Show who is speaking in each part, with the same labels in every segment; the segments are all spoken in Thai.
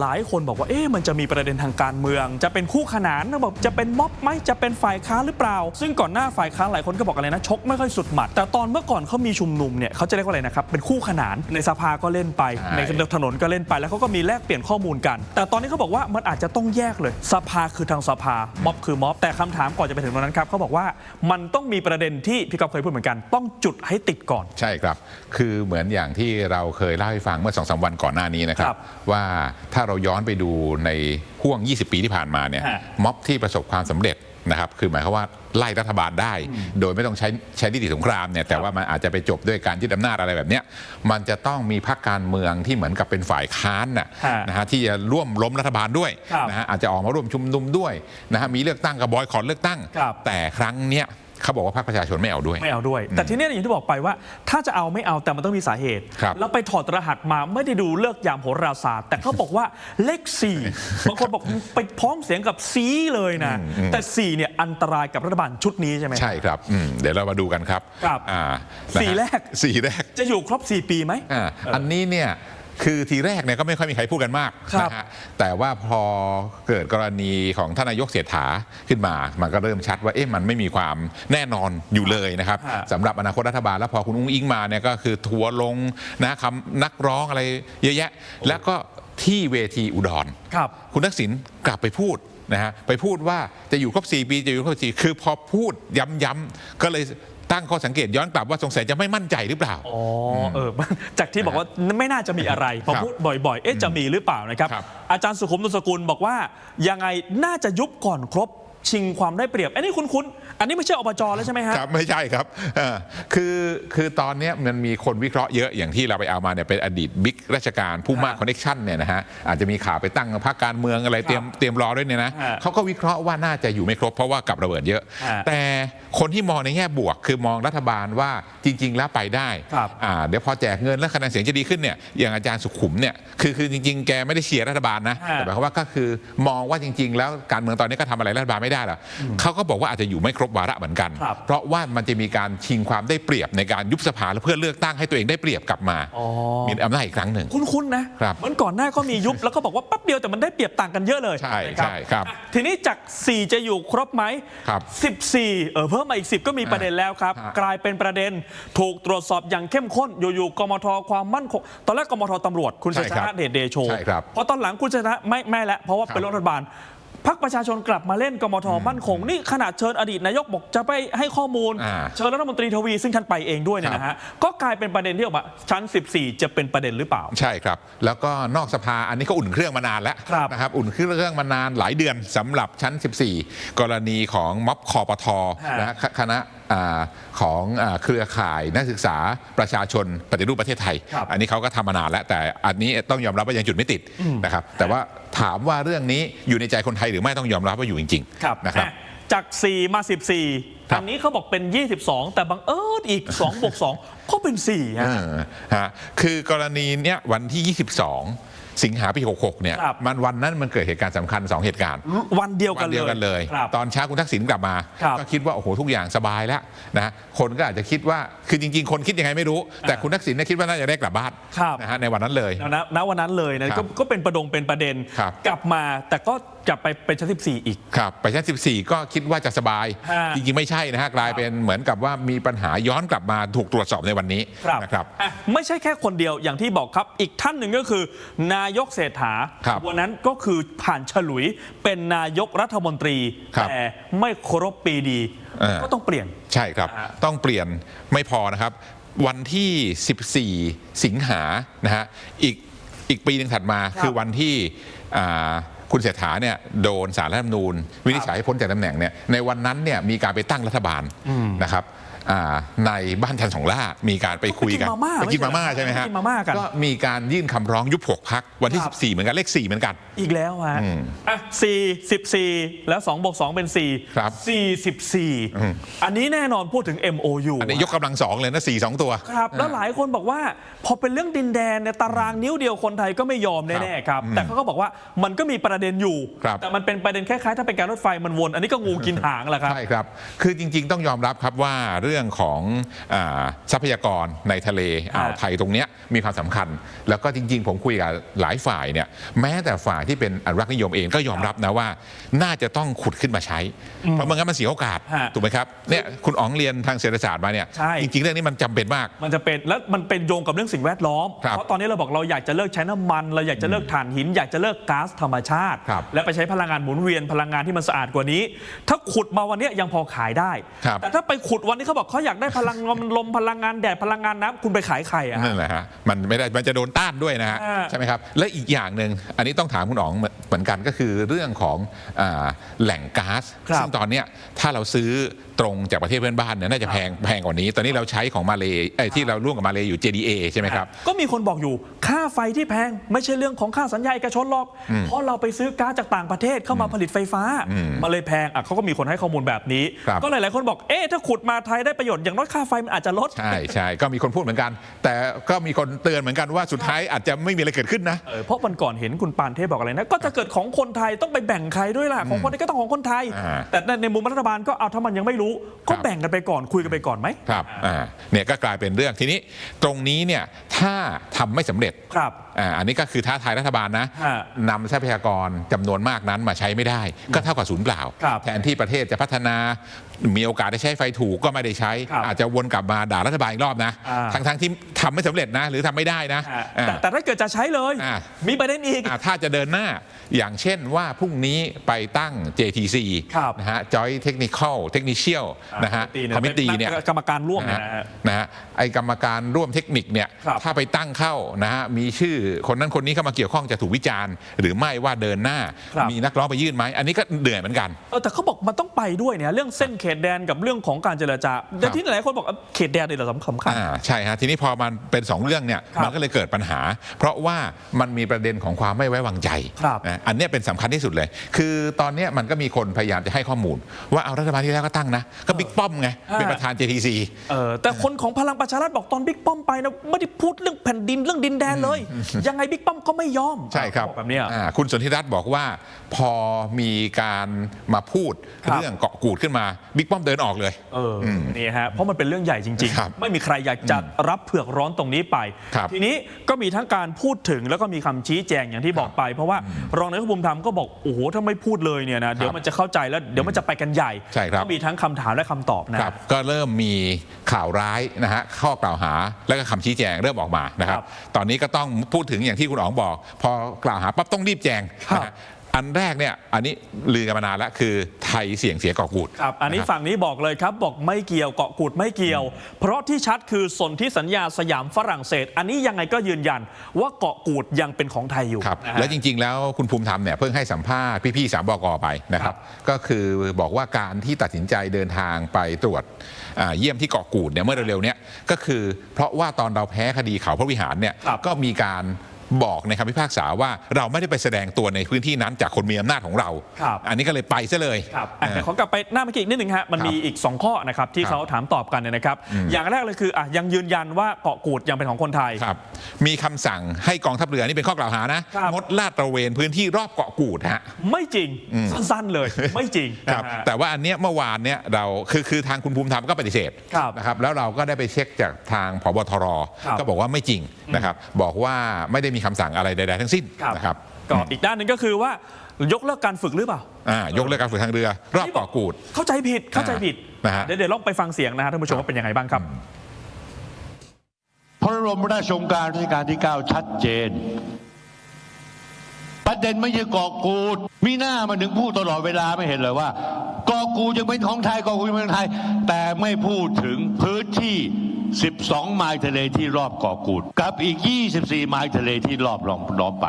Speaker 1: หลายคนบอกว่าเอ๊ะมันจะมีประเด็นทางการเมือง จะเป็นคู่ขนานนะบอกจะเป็นม็อบไหมจะเป็นฝ่ายค้านหรือเปล่า ซึ่งก่อนหน้าฝ่ายค้านหลายคนก็บอกอะไรนะชกไม่ค่อยสุดหมัด แต่ตอนเมื่อก่อนเขามีชุมนุมเนี่ยเขาจะเรียกว่าอะไรนะครับเป็นคู่ขนานในสภาก็เล่นไป
Speaker 2: ใช่
Speaker 1: ในถนนก็เล่นไปแล้วเขาก็มีแลกเปลี่ยนข้อมูลกัน แต่ตอนนี้เขาบอกว่ามันอาจจะต้องแยกเลย สภาคือทางสภาม็อบคือม็อบแต่คำถามก่อนจะไปถึงตรงนั้นครับเขาบอกว่ามันต้องมีประเด็นที่พี่กอฟเคยพูดเหมือนกัน ต้องจุดให้ติดก่อน
Speaker 2: ใช่ครับ คือเหมือนอย่างที่เราเคยเล่าให้ฟังเมื่อสองสาวันก่อนหน้านี้นะครั
Speaker 1: ครับบ
Speaker 2: ว่าถ้าเราย้อนไปดูในห่วง 20 ปีที่ผ่านมาเนี่ย
Speaker 1: ฮะ
Speaker 2: ม็อบที่ประสบความสำเร็จนะครับ คือหมายความว่าไล่รัฐบาลได้ โดยไม่ต้องใช้ใช้นิติสงครามเนี่ย แต่ว่ามันอาจจะไปจบด้วยการยึดอำนาจอะไรแบบเนี้ยมันจะต้องมีพรรคการเมืองที่เหมือนกับเป็นฝ่ายค้านน่ะ
Speaker 1: ฮะ
Speaker 2: นะฮะที่จะร่วมล้มรัฐบาลด้วย
Speaker 1: ครับ
Speaker 2: นะฮะอาจจะออกมาร่วมชุมนุมด้วยนะฮะมีเลือกตั้งกับบอยคอรเลือกตั้ง
Speaker 1: ครับ
Speaker 2: แต่ครั้งเนี้ย เขาบอกว่าพรรคประชาชนไม่เอาด้วย
Speaker 1: ไม่เอาด้วย แต่ทีเนี้ยอย่างที่บอกไปว่า ถ้าจะเอาไม่เอาแต่มันต้องมีสาเหตุ
Speaker 2: ครับ
Speaker 1: แล้วไปถอดรหัสมาไม่ได้ดูเลิกยามโหราศาสตร์ แต่เขาบอกว่าเลขสี่บางคนบอกไปพ้องเสียงกับซีเลยนะ แต่สี่เนี่ยอันตรายกับรัฐบาลชุดนี้ใช่ไหม
Speaker 2: ใช่ครับอืมเดี๋ยวเรามาดูกันครับ
Speaker 1: ครับ
Speaker 2: อ่า
Speaker 1: สี่
Speaker 2: นะฮะ
Speaker 1: แรก
Speaker 2: สี่แรก
Speaker 1: จะอยู่ครบ 4 ปีไหม
Speaker 2: อ่าอันนี้เนี่ย คือทีแรกเนี่ยก็ไม่ค่อยมีใครพูดกันมาก
Speaker 1: ครับ
Speaker 2: นะฮะแต่ว่าพอเกิดกรณีของท่านนายกเศรษฐาขึ้นมา มันก็เริ่มชัดว่าเอ๊ะมันไม่มีความแน่นอนอยู่เลยนะครับ
Speaker 1: ฮะ
Speaker 2: สำหรับอนาคตรัฐบาลแล้วพอคุณอุ้งอิงมาเนี่ยก็คือทัวร์ลงนะคำนักร้องอะไรเยอะแยะ แล้วก็ที่เวทีอุดร
Speaker 1: ครับ
Speaker 2: คุณทักษิณกลับไปพูดนะฮะไปพูดว่าจะอยู่ครบ 4 ปีจะอยู่ครบ4คือพอพูดย้ำๆก็เลย ตั้งข้อสังเกตย้อนกลับว่าสงสัยจะไม่มั่นใจหรือเปล่า
Speaker 1: อ๋อเออจากที่บอกว่าไม่น่าจะมีอะไรพอ
Speaker 2: ครับ
Speaker 1: พูดบ่อยๆ เอ๊ะจะมีหรือเปล่านะครับ
Speaker 2: ครับ
Speaker 1: อาจารย์สุขุมนุสกุลบอกว่ายังไงน่าจะยุบก่อนครบ ชิงความได้เปรียบ อันนี้คุ้นๆอันนี้ไม่ใช่อบจแล้วใช่ไหมฮะ
Speaker 2: ครับไม่ใช่ครับเออคือคือตอนเนี้ยมันมีคนวิเคราะห์เยอะอย่างที่เราไปเอามาเนี่ยเป็นอดีตบิ๊กราชการผู้มาก
Speaker 1: ฮะ
Speaker 2: คอนเนคชั่นเนี่ยนะฮะอาจจะมีข่าวไปตั้งพรรคการเมืองอะไรเตรียมเตรียมรอด้วยเนี่ยนะ
Speaker 1: ฮะ
Speaker 2: เขาก็วิเคราะห์ว่าน่าจะอยู่ไม่ครบเพราะว่ากับระเบิดเยอะ
Speaker 1: ฮะ
Speaker 2: แต่คนที่มองในแง่บวก คือมองรัฐบาลว่าจริง ๆ แล้วไปได้
Speaker 1: ครับ
Speaker 2: อ่าเดี๋ยวพอแจกเงินแล้วคะแนนเสียงจะดีขึ้นเนี่ยอย่างอาจารย์สุขุมเนี่ยคือคือจริง ๆ แกไม่ได้เชียร์รัฐบาลนะ
Speaker 1: ฮะ
Speaker 2: แต่หมายความว่าก็คือมองว่าจริง ๆ แล้วการเมืองตอนนี้ก็ทำอะไรรัฐบาลไม่ได้หรอกเขาก็บอกว่าอาจจะอยู่ไม่ครบวาระเหมือนกัน
Speaker 1: ครับ
Speaker 2: เพราะว่ามันจะมีการชิงความได้เปรียบในการยุบสภาและเพื่อเลือกตั้งให้ตัวเองได้เปรียบกลับมา
Speaker 1: อ๋อ
Speaker 2: มีอำนาจอีกครั้งหนึ่ง
Speaker 1: คุ้นๆนะครับเหมือนก่อนหน้าก็มียุบแล้วก็บอกว่าแป๊บเดียวแต่มันได้เปรียบต่างกันเยอะเลย
Speaker 2: ใช่
Speaker 1: นะ
Speaker 2: ใช่ครับ
Speaker 1: อะทีนี้จาก 4 จะอยู่ครบไหม
Speaker 2: ครับ
Speaker 1: 14เออเพิ่มมาอีก 10 ก็มีประเด็นแล้วครับ
Speaker 2: ฮะ
Speaker 1: กลายเป็นประเด็นถูกตรวจสอบอย่างเข้มข้นอยู่ๆกมทความมั่นคงตอนแรกกมทตำรวจคุณชัยชนะเดชเดโช
Speaker 2: ใช่ครับ
Speaker 1: เพราะตอนหลังคุณชัยชนะไม่ไม่แล้วเพราะว่า
Speaker 2: ครับ
Speaker 1: เป็นรัฐบาล พักประชาชนกลับมาเล่นกมทมั่นคงนี่ขนาดเชิญอดีตนายกบอกจะไปให้ข้อมูล
Speaker 2: อ่า
Speaker 1: เชิญรัฐมนตรีทวีซึ่งท่านไปเองด้วยเนี่ยนะฮะก็กลายเป็นประเด็นที่ออกมาชั้น 14 จะเป็นประเด็นหรือเปล่า
Speaker 2: ใช่ครับ แล้วก็นอกสภาอันนี้ก็อุ่นเครื่องมานานแล้ว
Speaker 1: ครับ
Speaker 2: นะครับอุ่นเครื่องมานานหลายเดือนสำหรับชั้น 14 กรณีของม็อบคอปท
Speaker 1: ฮะ
Speaker 2: นะฮะคคณะอ่าของอ่าเครือข่ายนักศึกษาประชาชนปฏิรูปประเทศไทย
Speaker 1: ครับ
Speaker 2: อันนี้เขาก็ทำมานานแล้ว แต่อันนี้ต้องยอมรับว่ายังจุดไม่ติดนะครับแต่ว่า ถามว่าเรื่องนี้อยู่ในใจคนไทยหรือไม่ต้องยอมรับว่าอยู่จริง
Speaker 1: ครับ
Speaker 2: ๆนะครับ
Speaker 1: อะจาก 4 มา 14
Speaker 2: ครับ
Speaker 1: อันนี้เขาบอกเป็น 22 แต่บังเอิญอีก2บวก2ก็เป็น4ฮะ
Speaker 2: เออฮะคือกรณีเนี้ยวันที่ 22 สิงหาปี 66 เนี่ย
Speaker 1: ครับ
Speaker 2: มันวันนั้นมันเกิดเหตุการณ์สำคัญ 2 เหตุการณ์
Speaker 1: วันเดียวกั
Speaker 2: วันน
Speaker 1: เลย
Speaker 2: เดียวกันเลย
Speaker 1: ครับ
Speaker 2: ตอนเช้าคุณทักษิณกลับมา
Speaker 1: ครับ
Speaker 2: ก็คิดว่า โอ้โห ทุกอย่างสบายแล้วนะคนก็อาจจะคิดว่าคือจริง ๆ คนคิดยังไงไม่รู้ แต่คุณทักษิณเนี่ยคิดว่าน่าจะได้กลับบ้าน
Speaker 1: ครับ
Speaker 2: นะฮะในวันนั้นเลย
Speaker 1: แล้วนะณวันนั้นเลยนะ
Speaker 2: ครั
Speaker 1: ก็
Speaker 2: บ
Speaker 1: ก็เป็นประดงเป็นประเด็น
Speaker 2: ครับ
Speaker 1: กลับมาแต่ก็ กลับไปเป็นชั้น14 อีก
Speaker 2: ครับไปชั้น14 ก็คิดว่าจะสบาย
Speaker 1: ฮะ
Speaker 2: จริงๆ ไม่ใช่นะฮะกลายเป็นเหมือนกับว่ามีปัญหาย้อนกลับมาถูกตรวจสอบในวันนี้นะครับ
Speaker 1: อะไม่ใช่แค่คนเดียวอย่างที่บอกครับ อีกท่านหนึ่งก็คือ นายกเศรษฐา
Speaker 2: ครับ
Speaker 1: วันนั้นก็คือผ่านฉลุยเป็นนายกรัฐมนตรี
Speaker 2: ครับ
Speaker 1: แต่ไม่ครบปีดี
Speaker 2: เออ
Speaker 1: ก็ต้องเปลี่ยน
Speaker 2: ใช่ครับ
Speaker 1: อ่า
Speaker 2: ต้องเปลี่ยนไม่พอนะครับ วันที่ 14 สิงหานะฮะอีกอีกปีหนึ่งถัดมา
Speaker 1: ครับ
Speaker 2: คือวันที่อ่า คุณเศรษฐาเนี่ยโดนสารรัฐธรรมนูญวินิจฉัยให้พ้นจากตำแหน่งเนี่ยในวันนั้นเนี่ยมีการไปตั้งรัฐบาลนะครับอ่า ในบ้านชันสองล่ามีการไปคุยกัน
Speaker 1: ไปกินมาม่า
Speaker 2: ไปกินมาม่า
Speaker 1: ไม่ใช่
Speaker 2: ใช่ไหม
Speaker 1: เหรอ
Speaker 2: ฮะ
Speaker 1: ไปกินมาม่ากัน
Speaker 2: ก็มีการยื่นคำร้องยุบหกพักวันที่
Speaker 1: ครับ
Speaker 2: 14 เหมือนกันเลข 4 เหมือนกัน
Speaker 1: อีกแล้วฮะ
Speaker 2: อืม
Speaker 1: อะสี่สิบสี่แล้วสองบวกสองเป็นสี่
Speaker 2: ครับ
Speaker 1: สี่สิบสี่
Speaker 2: อืม
Speaker 1: อันนี้แน่นอนพูดถึง MOU
Speaker 2: อันนี้ยกกำลังสองเลยนะสี่สองตัว
Speaker 1: ครับแล้วหลายคนบอกว่า พอเป็นเรื่องดินแดนเนี่ยตารางนิ้วเดียวคนไทยก็ไม่ยอมแน่ๆครับ แต่เขาก็บอกว่ามันก็มีประเด็นอยู่
Speaker 2: ครับ
Speaker 1: แต่มันเป็นประเด็นคล้ายๆถ้าเป็นการรถไฟมันวน อันนี้ก็งูกินหางแหละครับ
Speaker 2: ใช่ครับคือจริง ๆ ต้องยอมรับครับว่าเรื่องรื่องของอาทรัพยากรในทะเลอ่าวไทยตรงเนี้ยมีความสำคัญ แล้วก็จริง ๆ ผมคุยกับหลายฝ่ายเนี่ยแม้แต่ฝ่ายที่เป็นอนุรักษ์นิยมเองก็ยอมรับนะว่าน่าจะต้องขุดขึ้นมาใช้ เพราะไมันงั้นมันเสียโอกาส
Speaker 1: ฮะ
Speaker 2: ถูกไหมครับเนี่ยคุณอ๋องเรียนทางเศรษฐศาสตร์มาเนี่ย
Speaker 1: ใช่
Speaker 2: จริงๆเรื่องนี้มันจำเป็นมาก
Speaker 1: มันจะเป็นแล้วมันเป็นโยงกับเรื่องสิ่งแวดล้อม
Speaker 2: ครับ
Speaker 1: เพราะตอนนี้เราบอกเราอยากจะเลิกใช้น้ำมัน เราอยากจะเลิกถ่านหิน อยากจะเลิกก๊าซธรรมชาติ
Speaker 2: ครับ
Speaker 1: และไปใช้พลังงานหมุนเวียนพลังงานที่มันสะอาดกว่านี้ ถ้าขุดมาวันนี้ยังพอขายได้
Speaker 2: ครับ
Speaker 1: แต่ถ้าไปขุดวันนี้เขาบอกเขาอยากได้พลังงานลมพลังงานแดดพลังงานน้ำคุณไปขายใครอะ
Speaker 2: นั่นแหละฮะมันไม่ได้มันจะโดนต้านด้วยนะฮะ
Speaker 1: อ่า
Speaker 2: ใช่ไหมครับ และอีกอย่างหนึ่งอันนี้ต้องถามคุณอ๋องเหมือนกันก็คือเรื่องของอาแหล่งก๊าซ
Speaker 1: ครับ
Speaker 2: ซึ่งตอนเนี้ยถ้าเราซื้อ ตรงจากประเทศเพื่อนบ้านเนี่ยน่าจะแพงแพงกว่านี้ ตอนนี้เราใช้ของมาเลเอ้ยที่เราร่วมกับมาเลอยู่ JDA ใช่ไหมครับ
Speaker 1: ก็มีคนบอกอยู่ค่าไฟที่แพงไม่ใช่เรื่องของค่าสัญญาเอกชนหรอกเพราะเราไปซื้อก๊าซจากต่างประเทศเข้ามาผลิตไฟฟ้ามาเลยแพงอะเขาก็มีคนให้ข้อมูลแบบนี้
Speaker 2: ครับ
Speaker 1: ก็หลาย ๆ คนบอกเอ๊ะถ้าขุดมาไทยได้ประโยชน์อย่างน้อยค่าไฟมันอาจจะลด
Speaker 2: ใช่ใช่ก็มีคนพูดเหมือนกัน แต่ก็มีคนเตือนเหมือนกันว่าสุดท้ายอาจจะไม่มีอะไรเกิดขึ้นนะ
Speaker 1: เออเพราะวันก่อนเห็นคุณปานเทพบอกอะไรนะ ก็จะเกิดของคนไทยต้องไปแบ่งใครด้วยล่ะ ของคนไทยก็ต้องของคนไทย
Speaker 2: อ่า
Speaker 1: แต่ในในมุมรัฐบาลก็เอาถ้ามันยังไม่รู้ก็
Speaker 2: ครับ
Speaker 1: แบ่งกันไปก่อนคุยกันไปก่อนไหม
Speaker 2: ครับอ่าเนี่ยก็กลายเป็นเรื่องทีนี้ตรงนี้เนี่ยถ้าทำไม่สำเร็จ
Speaker 1: ครับ
Speaker 2: อ่าอันนี้ก็คือท้าทายรัฐบาลนะ
Speaker 1: ฮะ
Speaker 2: นำทรัพยากรจำนวนมากนั้นมาใช้ไม่ได้ ก็เท่ากับศูนย์เปล่า
Speaker 1: ครับ
Speaker 2: แทนที่ประเทศจะพัฒนา มีโอกาสได้ใช้ไฟถูกก็ไม่ได้ใช้
Speaker 1: ครับ
Speaker 2: อาจจะวนกลับมาด่ารัฐบาลอีกรอบนะ
Speaker 1: อ่า
Speaker 2: ทั้งทั้งๆที่ทำไม่สำเร็จนะ หรือทำไม่ได้นะ
Speaker 1: อ่า
Speaker 2: อ่า
Speaker 1: แต่แต่ถ้าเกิดจะใช้เลย
Speaker 2: อ่า
Speaker 1: มีประเด็นอีก
Speaker 2: อ่าถ้าจะเดินหน้าอย่างเช่นว่าพรุ่งนี้ไปตั้ง JTC
Speaker 1: ครับ
Speaker 2: นะฮะ Joint Technical Technical นะฮะ
Speaker 1: ตี
Speaker 2: คอมมิตี้เนี่ย
Speaker 1: กรรมการร่วมเนี่ย
Speaker 2: นะ
Speaker 1: นะ
Speaker 2: ฮะ
Speaker 1: ฮะ
Speaker 2: นะฮะไอกรรมการร่วมเทคนิคเนี่ย
Speaker 1: ครับ
Speaker 2: ถ้าไปตั้งเข้านะฮะมีชื่อคนนั้นคนนี้เข้ามาเกี่ยวข้องจะถูกวิจารณ์ หรือไม่ว่าเดินหน้า
Speaker 1: ครับ
Speaker 2: มีนักร้องไปยื่นไหมอันนี้ก็เหนื่อยเหมือนกัน
Speaker 1: เออแต่เขาบอกมันต้องไปด้วยเนี่ยเรื่องเส้นเขตแดนกับเรื่องของการเจรจาแต่ที่หลายคนบอกเอ้าเขตแดนเนี่ยเหราสำคัญ
Speaker 2: อ่าใช่ฮะทีนี้พอมันเป็น2เรื่องเนี่ย
Speaker 1: ครับ
Speaker 2: มันก็เลยเกิดปัญหา เพราะว่ามันมีประเด็นของความไม่ไว้วางใจ
Speaker 1: ครับ
Speaker 2: นะอันเนี้ยเป็นสำคัญที่สุดเลย คือตอนเนี้ยมันก็มีคนพยายามจะให้ข้อมูล ว่าเอารัฐบาลที่แล้วก็ตั้งนะ ก็บิ๊กป้อมไงเป็นประธาน JTC
Speaker 1: เออแต่คนของพลังประชารัฐบอกตอนบิ๊กป้อมไปนะไม่ได้พูดเรื่องแผ่นดินเรื่องดินแดนเลยยังไงบิ๊กป้อมก็ไม่ยอม
Speaker 2: ใช่ครับ
Speaker 1: อกแบบเนี้ย
Speaker 2: อ่าคุณสนธิรัตน์บอกว่า พอมีการมาพูด
Speaker 1: ครับ
Speaker 2: เรื่องเกาะกูดขึ้นมาบิ๊กป้อมเดินออกเลย
Speaker 1: เอออนี่ฮะเพราะมันเป็นเรื่องใหญ่จริง
Speaker 2: ครับ
Speaker 1: ๆไม่มีใครอยากจะรับเผือกร้อนตรงนี้ไป
Speaker 2: ครับ
Speaker 1: ทีนี้ก็มีทั้งการพูดถึงแล้วก็มีคำชี้แจงอย่างที่บอกไป เพราะว่ารองนายกภูมิธรรมก็บอกโอ้โหถ้าไม่พูดเลยเนี่ยนะเดี๋ยวมันจะเข้าใจแล้วเดี๋ยวมันจะไปกันใหญ่
Speaker 2: ใช่ครับ
Speaker 1: ก็มีทั้งคำถามและคำตอบนะ
Speaker 2: ครับก็เริ่มมีข่าวร้ายนะฮะข้อกล่าวหาและก็คำชี้แจงเริ่มออกมานะครับ
Speaker 1: ครับ
Speaker 2: ตอนนี้ก็ต้องพูดถึงอย่างที่คุณอ๋องบอก พอกล่าวหาปั๊บต้องรีบแจง
Speaker 1: ครับ
Speaker 2: นะฮะอันแรกเนี่ยอันนี้ลือกันมานานแล้วคือไทยเสี่ยงเสียเกาะกูด
Speaker 1: ครับอันนี้ะ
Speaker 2: ครับ
Speaker 1: ฝั่งนี้บอกเลยครับ บอกไม่เกี่ยวเกาะกูดไม่เกี่ยว เพราะที่ชัดคือสนธิสัญญาสยามฝรั่งเศส อันนี้ยังไงก็ยืนยันว่าเกาะกูดยังเป็นของไทยอยู่
Speaker 2: ครับ
Speaker 1: นะฮะ
Speaker 2: และจริง ๆ แล้วคุณภูมิธรรมเนี่ยเพิ่งให้สัมภาษณ์พี่ๆสามบกไปนะค
Speaker 1: ครั
Speaker 2: รับบก็คือบอกว่าการที่ตัดสินใจเดินทางไปตรวจอ่า เยี่ยมที่เกาะกูดเนี่ยเมื่อเร็วๆเนี้ก็คือเพราะว่าตอนเราแพ้คดีเขาพระวิหารเนี่ย
Speaker 1: ครับ
Speaker 2: ก็มีการ บอกในคำพิพากษาว่าเราไม่ได้ไปแสดงตัวในพื้นที่นั้นจากคนมีอำนาจของเรา
Speaker 1: ครับ
Speaker 2: อันนี้ก็เลยไปซะเลย
Speaker 1: ครับอะ
Speaker 2: อ่า
Speaker 1: แต่ขอกลับไปหน้าเมื่อกี้อีกนิดนึงฮะมัน
Speaker 2: ครับ
Speaker 1: มีอีก 2 ข้อนะครับที่
Speaker 2: ครับ
Speaker 1: เขาถามตอบกันเนี่ยนะครับ อย่างแรกเลยคืออะยังยืนยันว่าเกาะกูดยังเป็นของคนไทย
Speaker 2: ครับ มีคำสั่งให้กองทัพเรือนี่เป็นข้อกล่าวหานะครับ งดลาดตระเวนพื้นที่รอบเกาะกูดฮะ
Speaker 1: ไม่จริงสั้นๆเลยไม่จริง
Speaker 2: ครับ
Speaker 1: นะฮะ
Speaker 2: แต่ว่าอันเนี้ยเมื่อวานเนี้ยเราคือคือทางคุณภูมิธรรมก็ปฏิเสธ
Speaker 1: ครับ
Speaker 2: นะครับแล้วเราก็ได้ไปเช็คจากทางพบทร
Speaker 1: ครับ
Speaker 2: ก็บอกว่าไม่จริงนะครับบอกว่าไม่ได้มีคำสั่งอะไรใดๆทั้งสิ้น
Speaker 1: ครับ
Speaker 2: นะครับ
Speaker 1: ก็อีกด้านหนึ่งก็คือว่ายกเลิกการฝึกหรือเปล่า
Speaker 2: อ่ายกเลิกการฝึกทางเรือ รอบเกาะกูด
Speaker 1: เข้าใจผิดเข้าใจผิด
Speaker 2: นะฮะ
Speaker 1: เดี๋ยวเดี๋ยวลองไปฟังเสียงนะฮะท่านผู้ชมว่าเป็นยังไงบ้างครับ
Speaker 3: พระบรมราชโองการรัชกาลที่ 9 ชัดเจน ประเด็นไม่ใช่เกาะกูด มีหน้ามันถึงพูดตลอดเวลาไม่เห็นเลยว่าเกาะกูดยังเป็นของไทยเกาะกูดยังเป็นของไทย แต่ไม่พูดถึงพื้นที่ 12 ไมล์ทะเลที่รอบเกาะกูด กับอีก 24 ไมล์ทะเลที่รอบล้อมล้อมไป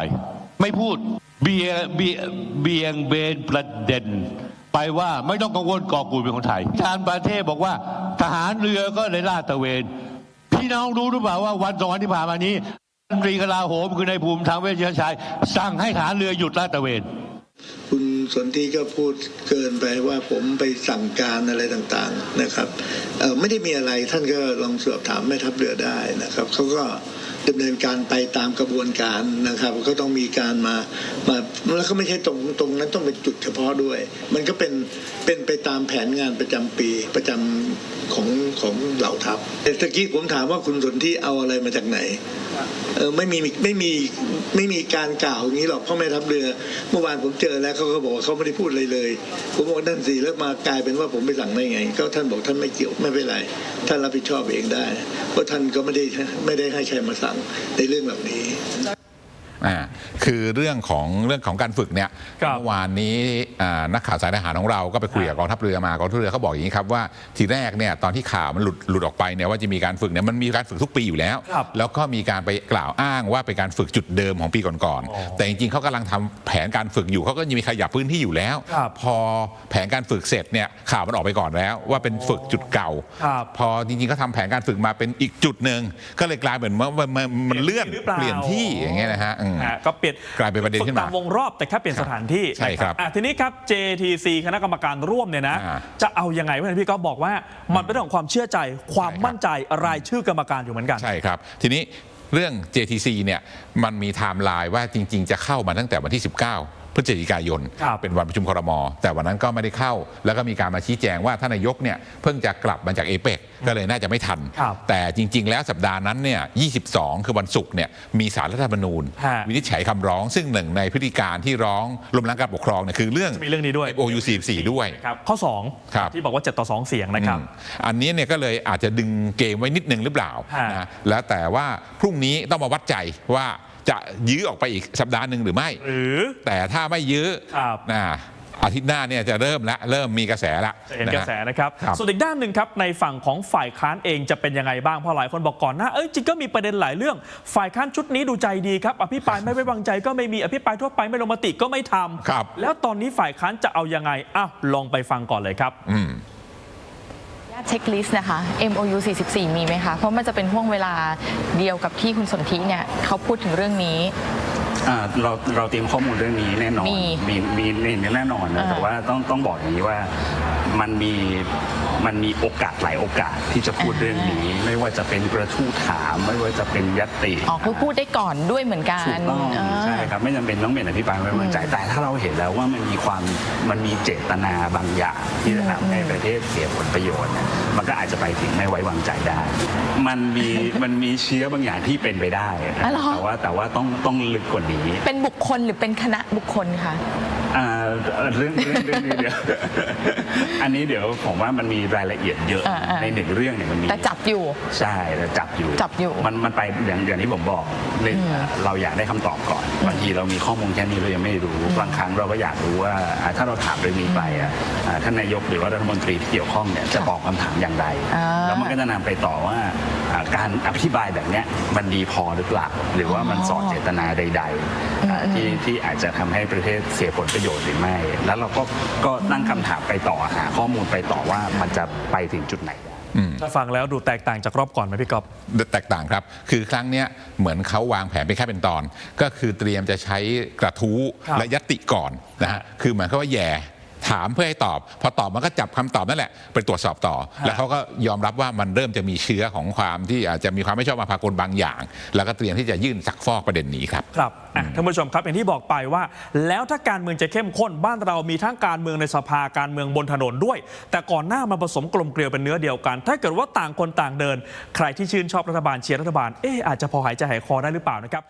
Speaker 3: ไม่พูดเบียเบียเบียงเบนประเด็น ไปว่าไม่ต้องกังวลเกาะกูดเป็นของไทยทางประเทศบอกว่า ทหารเรือก็เลยลาดตะเวน พี่น้องรู้หรือเปล่าว่าวันสองวันที่ผ่านมานี้รัฐมนตรีกลาโหมคือในภูมิธรรมเวชชัยสั่งให้ฐานเรือหยุดลาดตะเวน
Speaker 4: คุณ สนธิก็พูดเกินไปว่าผมไปสั่งการอะไรต่างๆนะครับไม่ได้มีอะไรท่านก็ลองสอบถามแม่ทัพเรือได้นะครับเขาก็ ดำเนินการไปตามกระบวนการนะครับ ก็ต้องมีการมามาแล้วก็ไม่ใช่ตรงตรงนั้นต้องเป็นจุดเฉพาะด้วย มันก็เป็นเป็นไปตามแผนงานประจำปีประจำของของเหล่าทัพแต่ตะกี้ผมถามว่าคุณสนธิเอาอะไรมาจากไหนเออไม่มีไม่มีไม่มีการกล่าวอย่างนี้หรอกพ่อแม่ทัพเรือ เมื่อวานผมเจอแล้วเขาก็บอกว่าเขาไม่ได้พูดอะไรเลย ผมบอกนั่นสิแล้วมากลายเป็นว่าผมไปสั่งได้ไง ก็ท่านบอกท่านไม่เกี่ยวไม่เป็นไรท่านรับผิดชอบเองได้ เพราะท่านก็ไม่ได้ไม่ได้ให้ใครมาสั่งในเรื่องแบบนี้
Speaker 2: อ่าคือเรื่องของเรื่องของการฝึกเนี่ย
Speaker 1: ครับ
Speaker 2: เมื่อวานนี้อ่านักข่าวสายทหารของเราก็ไปคุยกับกองทัพเรือมากองทัพเรือเขาบอกอย่างนี้ครับว่าทีแรกเนี่ยตอนที่ข่าวมันหลุดหลุดออกไปเนี่ยว่าจะมีการฝึกเนี่ยมันมีการฝึกทุกปีอยู่แล้ว
Speaker 1: ครับ
Speaker 2: แล้วก็มีการไปกล่าวอ้างว่าเป็นการฝึกจุดเดิมของปีก่อน
Speaker 1: อ๋อ
Speaker 2: ๆแต่จริงๆเขากำลังทำแผนการฝึกอยู่เขาก็ยังมีขยับพื้นที่อยู่แล้ว
Speaker 1: ครับ
Speaker 2: พอแผนการฝึกเสร็จเนี่ยข่าวมันออกไปก่อนแล้ว ว่าเป็นฝึกจุดเก่า
Speaker 1: ครับ
Speaker 2: พอจริงๆเขาทำแผนการฝึกมาเป็นอีกจุดหนึ่งก็เลยกลายเหมือนว่ามันมันมันเลื่อน
Speaker 1: หรือเปล่า
Speaker 2: เปลี่ยนที่อย่างเงี้ยนะฮะอืม
Speaker 1: อะก็เปลี่ยน
Speaker 2: กลายเป็นประเด็นขึ้นมา
Speaker 1: ฝึกตามวงรอบแต่แค่เปลี่ยนสถานที่
Speaker 2: ใช่ครับ
Speaker 1: นะอะทีนี้ครับ JTC คณะกรรมการร่วมเนี่ยนะ
Speaker 2: อ่า
Speaker 1: จะเอายังไงเพื่อนพี่ก็บอกว่ามันเป็นเรื่องของความเชื่อใจความ
Speaker 2: ใช่ครับ
Speaker 1: มั่นใจรายชื่อกรรมการอยู่เหมือนกัน
Speaker 2: ใช่ครับ ทีนี้เรื่อง JTC เนี่ยมันมีไทม์ไลน์ว่าจริง ๆ จะเข้ามาตั้งแต่วันที่ 19 พฤศจิกายน
Speaker 1: ครับ
Speaker 2: เป็นวันประชุมครม แต่วันนั้นก็ไม่ได้เข้า แล้วก็มีการมาชี้แจงว่าท่านนายกเนี่ยเพิ่งจะกลับมาจากเอเปกก็เลยน่าจะไม่ทัน
Speaker 1: ครับ
Speaker 2: แต่จริง ๆ แล้วสัปดาห์นั้นเนี่ย 22 คือวันศุกร์เนี่ยมีสารรัฐธรรมนูญ
Speaker 1: ฮะ
Speaker 2: วินิจฉัยคำร้องซึ่งหนึ่งในพฤติการที่ร้องล้มล้างการปกครองเนี่ยคือเรื่อง
Speaker 1: จะมีเรื่องนี้ด้วย
Speaker 2: OU 44ด้วย
Speaker 1: ครับข้อ
Speaker 2: ครับ
Speaker 1: 2ที่บอกว่า 7 ต่อ 2 เสียงนะครับ
Speaker 2: อืมอันนี้เนี่ยก็เลยอาจจะดึงเกมไว้นิดนึงหรือเปล่า
Speaker 1: ฮะ
Speaker 2: นะแล้วแต่ว่าพรุ่งนี้ต้องมาวัดใจว่า จะยื้อออกไปอีกสัปดาห์หนึ่งหรือไม่
Speaker 1: หรือ
Speaker 2: แต่ถ้าไม่ยื้อ
Speaker 1: ครับ
Speaker 2: นะอาทิตย์หน้าเนี่ยจะเริ่มละเริ่มมีกระแสละ
Speaker 1: จะเห็น
Speaker 2: ฮ
Speaker 1: กระแสนะครับ
Speaker 2: ครับ
Speaker 1: ส่วนอีกด้านหนึ่งครับในฝั่งของฝ่ายค้านเองจะเป็นยังไงบ้างเพราะหลายคนบอกก่อนหน้าเอ้ยจริงก็มีประเด็นหลายเรื่อง ฝ่ายค้านชุดนี้ดูใจดีครับอภิปรายไม่ไว้วางใจก็ไม่มีอภิปรายทั่วไปไม่ลงมติก็ไม่ทำ
Speaker 2: ครับ
Speaker 1: แล้วตอนนี้ฝ่ายค้านจะเอายังไงอ้าวลองไปฟังก่อนเลยครับ
Speaker 2: อืม
Speaker 5: เช็คลิสต์นะคะ MOU 44 มีไหมคะ เพราะมันจะเป็นห่วงเวลาเดียวกับที่คุณสนธิเนี่ยเขาพูดถึงเรื่องนี้
Speaker 6: อ่าเราเราเตรียมข้อมูลเรื่องนี้แน่นอน
Speaker 5: มี
Speaker 6: มีมีมีแน่นอนนะ
Speaker 5: อ่า
Speaker 6: แต่ว่าต้องต้องบอกอย่างนี้ว่า มันมีมันมีโอกาสหลายโอกาสที่จะพูดเรื่องนี้ ไม่ว่าจะเป็นกระทู้ถาม ไม่ว่าจะเป็นยตติ
Speaker 5: อ๋อคือพูดได้ก่อนด้วยเหมือนกัน
Speaker 6: ถูกต้อง
Speaker 5: อ่า
Speaker 6: ใช่ครับไม่จำเป็นต้องเป็นอภิปรายไม่ไว้วางใจแต่ถ้าเราเห็นแล้วว่ามันมีความมันมีเจตนาบางอย่างที่จะทำให้ประเทศเสียผลประโยชน์เนี่ย มันก็อาจจะไปถึงไม่ไว้วางใจได้ มันมีมันมีเชื้อบางอย่างที่เป็นไปได้นะ
Speaker 5: อ๋อเหรอ
Speaker 6: แต่ว่าแต่ว่าต้องต้องลึกกว่านี้
Speaker 5: เป็นบุคคลหรือเป็นคณะบุคคลคะ
Speaker 6: อ่าเรื่องเรื่องเรื่องนี้เดี๋ยว อันนี้เดี๋ยวผมว่ามันมีรายละเอียดเยอะ
Speaker 5: อ่าอ่า
Speaker 6: ในหนึ่งเรื่องเนี่ยมันมี
Speaker 5: แต่จับอยู่
Speaker 6: ใช่แต่จับอยู่
Speaker 5: จับอยู่
Speaker 6: มันมันไปอย่างอย่างที่ผมบอกเลยเราอยากได้คำตอบก่อนบางทีเรามีข้อมูลแค่นี้เรายังไม่รู้บางครั้งเราก็อยากรู้ว่าอ่าถ้าเราถามเรื่องนี้ไปอะอ่าท่านนายกหรือว่ารัฐมนตรีที่เกี่ยวข้องเนี่ยจะตอบคำถามอย่างไร
Speaker 5: อ่า
Speaker 6: แล้วมันก็จะนำไปต่อว่าอ่าการอธิบายแบบเนี้ยมันดีพอหรือเปล่า หรือว่ามันสอดเจตนาใดๆอ่าที่ที่อาจจะทำให้ประเทศเสียผลประโยชน์หรือไม่ แล้วเราก็ก็ตั้งคำถามไปต่อหาข้อมูลไปต่อว่ามันจะไปถึงจุดไหนได้
Speaker 1: ถ้าฟังแล้วดูแตกต่างจากรอบก่อนไหมพี่ก๊อฟ
Speaker 2: แตกต่างครับ คือครั้งเนี้ยเหมือนเขาวางแผนเป็นแค่เป็นตอน ก็คือเตรียมจะใช้กระทู้
Speaker 1: ครับ
Speaker 2: และยตติก่อนนะฮะคือเหมือนเขาว่าแย่ ถามเพื่อให้ตอบ พอตอบมันก็จับคำตอบนั่นแหละไปตรวจสอบต่อ แล้วเขาก็ยอมรับว่ามันเริ่มจะมีเชื้อของความที่อาจจะมีความไม่ชอบมาพากลบางอย่าง แล้วก็เตรียมที่จะยื่นซักฟอกประเด็นนี้ครับ
Speaker 1: ครับอะท่านผู้ชมครับอย่างที่บอกไปว่า แล้วถ้าการเมืองจะเข้มข้นบ้านเรามีทั้งการเมืองในสภาการเมืองบนถนนด้วย แต่ก่อนหน้ามันผสมกลมเกลียวเป็นเนื้อเดียวกัน ถ้าเกิดว่าต่างคนต่างเดิน ใครที่ชื่นชอบรัฐบาลเชียร์รัฐบาลเอ๊ะอาจจะพอหายใจหายคอได้หรือเปล่านะครับ